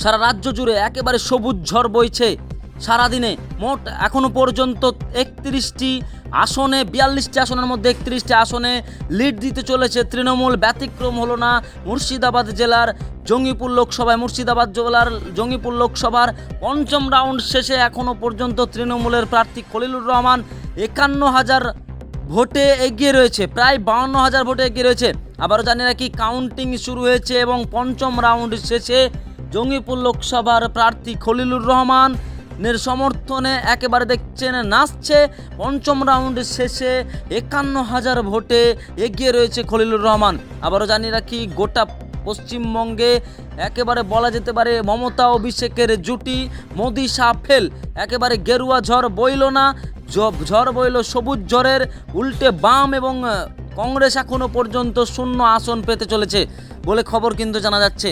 সারা রাজ্য জুড়ে একেবারে সবুজ ঝড় বইছে। সারাদিনে মোট এখনও পর্যন্ত একত্রিশটি আসনে, বিয়াল্লিশটি আসনের মধ্যে একত্রিশটি আসনে লিড দিতে চলেছে তৃণমূল। ব্যতিক্রম হলো না মুর্শিদাবাদ জেলার জঙ্গিপুর লোকসভায়। মুর্শিদাবাদ জেলার জঙ্গিপুর লোকসভার পঞ্চম রাউন্ড শেষে এখনও পর্যন্ত তৃণমূলের প্রার্থী খলিলুর রহমান একান্ন হাজার ভোটে এগিয়ে রয়েছে, প্রায় বাউন্ন হাজার ভোটে এগিয়ে রয়েছে। আবারও জানি রাখি কাউন্টিং শুরু হয়েছে এবং পঞ্চম রাউন্ড শেষে জঙ্গিপুর লোকসভার প্রার্থী খলিলুর রহমানের সমর্থনে একেবারে দেখছেন নাচছে। পঞ্চম রাউন্ড শেষে একান্ন হাজার ভোটে এগিয়ে রয়েছে খলিলুর রহমান। আবারও জানি রাখি, গোটা পশ্চিমবঙ্গে একেবারে বলা যেতে পারে মমতা অভিষেকের জুটি, মোদি সাফেল একেবারে গেরুয়া ঝড় বইল না ঝড় বইল সবুজ ঝড়ের, উল্টে বাম এবং কংগ্রেস এখনও পর্যন্ত শূন্য আসন পেতে চলেছে বলে খবর কিন্তু জানা যাচ্ছে।